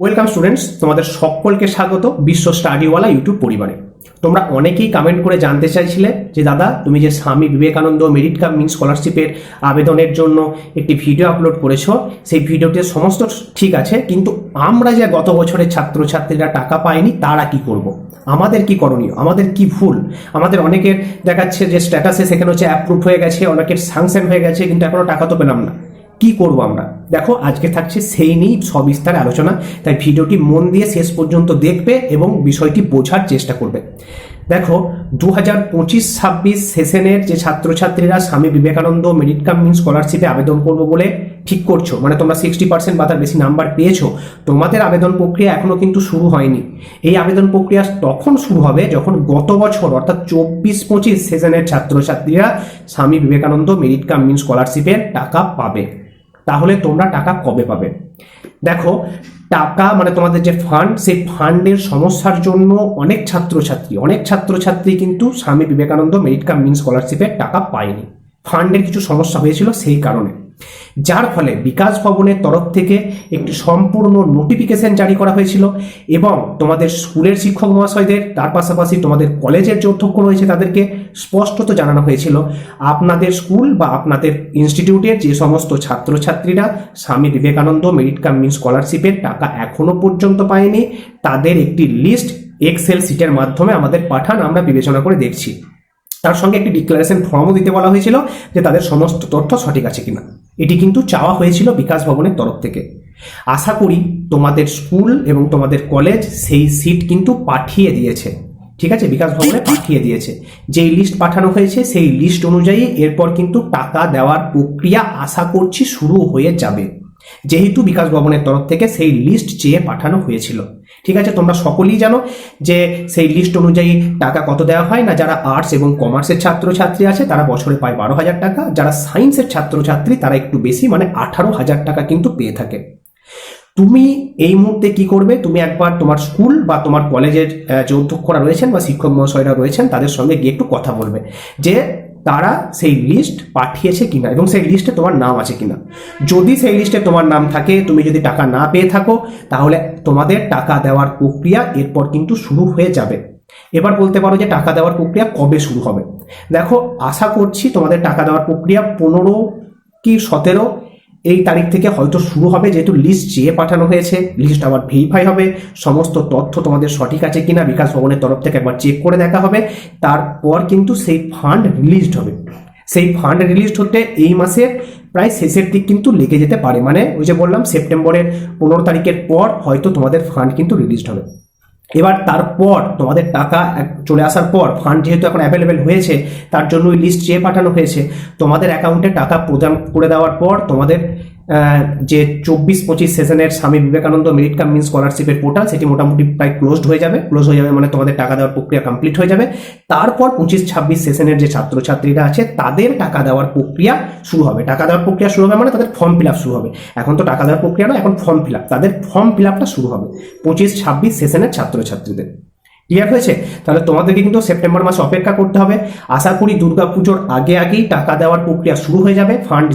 Welcome students তোমাদের সকলকে স্বাগত বিশ্ব স্টাডিওয়ালা ইউটিউব পরিবারে। তোমরা অনেকেই কমেন্ট করে জানতে চাইছিলে যে, দাদা, তুমি যে স্বামী বিবেকানন্দ মেরিট কাম মিন স্কলারশিপের আবেদনের জন্য একটি ভিডিও আপলোড করেছ, সেই ভিডিওতে সমস্ত ঠিক আছে, কিন্তু আমরা যে গত বছরের ছাত্রছাত্রীরা টাকা পায়নি তারা কি করব। আমাদের কি করণীয়? আমাদের কি ভুল? আমাদের অনেকের দেখাচ্ছে যে স্ট্যাটাসে সেখানে হচ্ছে অ্যাপ্রুভ হয়ে গেছে, অনেকের স্যাংশন হয়ে গেছে, কিন্তু এখনও টাকা তো পেলাম না। কি করব আমরা? দেখো, আজকে থাকছে সেই নিয়েই সবিস্তার আলোচনা। তাই ভিডিওটি মন দিয়ে শেষ পর্যন্ত দেখবে এবং বিষয়টি বোঝার চেষ্টা করবে। দেখো দু হাজার পঁচিশ ছাব্বিশ সেশনের যে ছাত্রছাত্রীরা স্বামী বিবেকানন্দ মেরিট কাম মিন স্কলারশিপে আবেদন করব বলে ঠিক করছ মানে তোমরা সিক্সটি পার্সেন্ট বা তার বেশি নাম্বার পেয়েছ, তোমাদের আবেদন প্রক্রিয়া এখনও কিন্তু শুরু হয়নি। এই আবেদন প্রক্রিয়া তখন শুরু হবে যখন গত বছর, অর্থাৎ চব্বিশ পঁচিশ সেশনের ছাত্রছাত্রীরা স্বামী বিবেকানন্দ মেরিট কাম মিন স্কলারশিপের টাকা পাবে। তাহলে তোমরা টাকা কবে পাবে? দেখো, টাকা মানে তোমাদের যে ফান্ড সেই ফান্ডের সমস্যার জন্য অনেক ছাত্রছাত্রী অনেক ছাত্রছাত্রী কিন্তু স্বামী বিবেকানন্দ মেরিট কাম মিন স্কলারশিপের টাকা পায়নি। ফান্ডের কিছু সমস্যা হয়েছিল সেই কারণে। যার ফলে বিকাশ ভবনের তরফ থেকে একটি সম্পূর্ণ নোটিফিকেশন জারি করা হয়েছিল এবং তোমাদের স্কুলের শিক্ষক মহাশয়দের, তার পাশাপাশি তোমাদের কলেজের যে অধ্যক্ষ রয়েছে তাদেরকে স্পষ্টত জানানো হয়েছিল। আপনাদের স্কুল বা আপনাদের ইনস্টিটিউটের যে সমস্ত ছাত্রছাত্রীরা স্বামী বিবেকানন্দ মেরিট কাম মিন স্কলারশিপের টাকা এখনও পর্যন্ত পায়নি, তাদের একটি লিস্ট এক্সেল সিটের মাধ্যমে আমাদের পাঠান, আমরা বিবেচনা করে দেখছি। তার সঙ্গে একটি ডিক্লারেশন ফর্মও দিতে বলা হয়েছিল যে তাদের সমস্ত তথ্য সঠিক আছে কিনা। এটি কিন্তু চাওয়া হয়েছিল বিকাশ ভবনের তরফ থেকে। আশা করি তোমাদের স্কুল এবং তোমাদের কলেজ সেই সিট কিন্তু পাঠিয়ে দিয়েছে। ঠিক আছে? বিকাশ ভবনে পাঠিয়ে দিয়েছে। যেই লিস্ট পাঠানো হয়েছে সেই লিস্ট অনুযায়ী এরপর কিন্তু টাকা দেওয়ার প্রক্রিয়া আশা করছি শুরু হয়ে যাবে। যেহেতু বিকাশ ভবনের তরফ থেকে সেই লিস্ট চেয়ে পাঠানো হয়েছিল। ঠিক আছে, তোমরা সকলেই জানো যে সেই লিস্ট অনুযায়ী টাকা কত দেওয়া হয় না, যারা আর্টস এবং কমার্সের ছাত্রছাত্রী আছে, তারা বছরে পায় বারো হাজার টাকা। যারা সায়েন্সের ছাত্রছাত্রী, তারা একটু বেশি মানে আঠারো হাজার টাকা কিন্তু পেয়ে থাকে। তুমি এই মুহূর্তে কি করবে? তুমি একবার তোমার স্কুল বা তোমার কলেজের যে অধ্যক্ষরা রয়েছেন বা শিক্ষক মহাশয়রা রয়েছেন, তাদের সঙ্গে গিয়ে একটু কথা বলবে। যে তারা সেই লিস্ট পাঠিয়েছে কিনা এবং সেই লিস্টে তোমার নাম আছে কিনা। যদি সেই লিস্টে তোমার নাম থাকে, তুমি যদি টাকা না পেয়ে থাকো, তাহলে তোমাদের টাকা দেওয়ার প্রক্রিয়া এরপর কিন্তু শুরু হয়ে যাবে। এবার বলতে পারো যে টাকা দেওয়ার প্রক্রিয়া কবে শুরু হবে। দেখো, আশা করছি তোমাদের টাকা দেওয়ার প্রক্রিয়া পনেরো কি সতেরো এই তারিখ থেকে হয়তো শুরু হবে, যেহেতু লিস্ট চেয়ে পাঠানো হয়েছে লিস্ট আবার ভেরিফাই হবে, সমস্ত তথ্য তোমাদের সঠিক আছে কিনা বিকাশ ভবনের তরফ থেকে একবার চেক করে দেখা হবে, তারপর কিন্তু সেই ফান্ড রিলিজড হবে। সেই ফান্ড রিলিজড হতে এই মাসের প্রায় শেষের দিক কিন্তু লেগে যেতে পারে মানে ওই যে বললাম, সেপ্টেম্বরের পনেরো তারিখের পর হয়তো তোমাদের ফান্ড কিন্তু রিলিজড হবে। এবার তারপর তোমাদের টাকা চলে আসার পর ফান্ড যেহেতু এখন অ্যাভেলেবেল হয়েছে, তার জন্য ওই লিস্ট চেয়ে পাঠানো হয়েছে, তোমাদের অ্যাকাউন্টে টাকা প্রদান করে দেওয়ার পর তোমাদের যে চব্বিশ পঁচিশ সেশনের স্বামী বিবেকানন্দ মেরিট কাম মিন স্কলারশিপের পোর্টাল সেটি মোটামুটি প্রায় ক্লোজড হয়ে যাবে। ক্লোজ হয়ে যাবে মানে তোমাদের টাকা দেওয়ার প্রক্রিয়া কমপ্লিট হয়ে যাবে। তারপর পঁচিশ ছাব্বিশ সেশনের যে ছাত্রছাত্রীরা আছে, তাদের টাকা দেওয়ার প্রক্রিয়া শুরু হবে। টাকা দেওয়ার প্রক্রিয়া শুরু হবে মানে তাদের ফর্ম ফিল আপ শুরু হবে। এখন তো টাকা দেওয়ার প্রক্রিয়া না এখন ফর্ম ফিল আপ তাদের ফর্ম ফিল আপটা শুরু হবে পঁচিশ ছাব্বিশ সেশনের ছাত্রছাত্রীদের। ক্লিয়ার হয়েছে? তাহলে তোমাদেরকে কিন্তু সেপ্টেম্বর মাসে অপেক্ষা করতে হবে। আশা করি দুর্গাপুজোর আগে আগেই টাকা দেওয়ার প্রক্রিয়া শুরু হয়ে যাবে। ফান্ড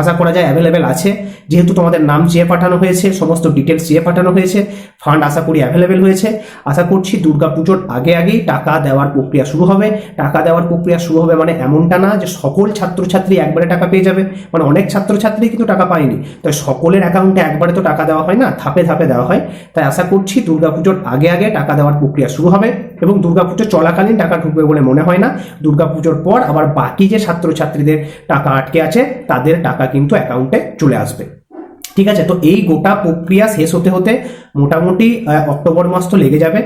আশা করা যায় অ্যাভেলেবেল আছে। যেহেতু তোমাদের নাম চেয়ে পাঠানো হয়েছে, সমস্ত ডিটেলস চেয়ে পাঠানো হয়েছে ফান্ড আশা করি অ্যাভেলেবেল হয়েছে। আশা করছি দুর্গাপুজোর আগে আগেই টাকা দেওয়ার প্রক্রিয়া শুরু হবে। টাকা দেওয়ার প্রক্রিয়া শুরু হবে মানে এমনটা না যে সকল ছাত্রছাত্রী একবারে টাকা পেয়ে যাবে। মানে অনেক ছাত্রছাত্রী কিন্তু টাকা পায়নি। তাই সকলের অ্যাকাউন্টে একবারে তো টাকা দেওয়া হয় না, ধাপে ধাপে দেওয়া হয়। তাই আশা করছি দুর্গাপুজোর আগে আগে টাকা দেওয়ার প্রক্রিয়া শুরু হবে। এবং দুর্গাপুজো চলাকালীন টাকা ঢুকবে বলে মনে হয় না। দুর্গাপুজোর পর আবার বাকি যে ছাত্রছাত্রীদের টাকা আটকে আছে, তাদের টাকা কিন্তু অ্যাকাউন্টে চলে আসবে। ঠিক আছে, তো এই গোটা প্রক্রিয়া শেষ হতে হতে মোটামুটি অক্টোবর মাস তো লেগে যাবে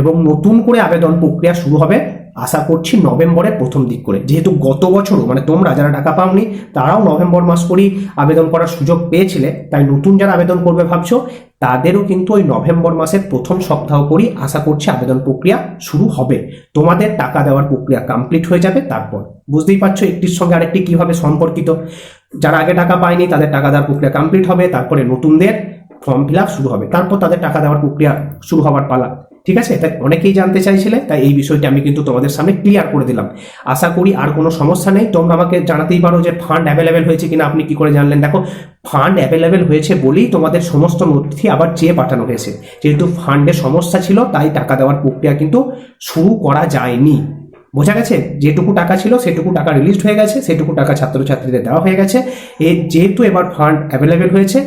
এবং নতুন করে আবেদন প্রক্রিয়া শুরু হবে। আশা করছি নভেম্বরের প্রথম দিক করে। যেহেতু গত বছরও মানে তোমরা যারা টাকা পাওনি, তারাও নভেম্বর মাস করেই আবেদন করার সুযোগ পেয়েছিলে। তাই নতুন যারা আবেদন করবে ভাবছ, তাদেরও কিন্তু ওই নভেম্বর মাসের প্রথম সপ্তাহ করেই আশা করছি আবেদন প্রক্রিয়া শুরু হবে। তোমাদের টাকা দেওয়ার প্রক্রিয়া কমপ্লিট হয়ে যাবে তারপর। বুঝতেই পারছ একটির সঙ্গে আরেকটি কীভাবে সম্পর্কিত। যারা আগে টাকা পায়নি, তাদের টাকা দেওয়ার প্রক্রিয়া কমপ্লিট হবে, তারপরে নতুনদের ফর্ম ফিল শুরু হবে। তারপর তাদের টাকা দেওয়ার প্রক্রিয়া শুরু হওয়ার পালা। ঠিক আছে? তাই অনেকেই জানতে চাইছিলে, তাই এই বিষয়টা আমি কিন্তু তোমাদের সামনে ক্লিয়ার করে দিলাম। আশা করি আর কোনো সমস্যা নেই। তোমরা আমাকে জানাতেই পারো যে ফান্ড অ্যাভেলেবেল হয়েছে কিনা, আপনি কি করে জানলেন? দেখো ফান্ড অ্যাভেলেবেল হয়েছে বলেই তোমাদের সমস্ত নথি আবার চেয়ে পাঠানো হয়েছে। যেহেতু ফান্ডে সমস্যা ছিল, তাই টাকা দেওয়ার প্রক্রিয়া কিন্তু শুরু করা যায়নি। বোঝা গেছে? যেটুকু টাকা ছিল, সেটুকু টাকা রিলিজড হয়ে গেছে, সেটুকু টাকা ছাত্রছাত্রীদের দেওয়া হয়ে গেছে। এর যেহেতু এবার ফান্ড অ্যাভেলেবেল হয়েছে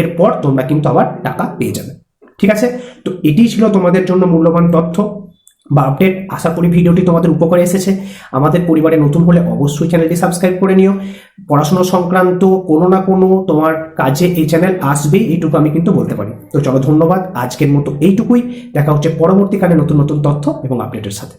এরপর তোমরা কিন্তু আবার টাকা পেয়ে যাবে। ঠিক আছে? তো এটি ছিল তোমাদের জন্য মূল্যবান তথ্য বা আপডেট আশা করি ভিডিওটি তোমাদের উপকারে এসেছে। আমাদের পরিবারে নতুন হলে অবশ্যই চ্যানেলটি সাবস্ক্রাইব করে নিও। পড়াশোনা সংক্রান্ত কোনো না কোনো তোমার কাজে এই চ্যানেল আসবে, এইটুকু আমি কিন্তু বলতে পারি। তো চলো ধন্যবাদ। আজকের মতো এইটুকুই। দেখা হচ্ছে পরবর্তীকালে নতুন নতুন তথ্য এবং আপডেটের সাথে।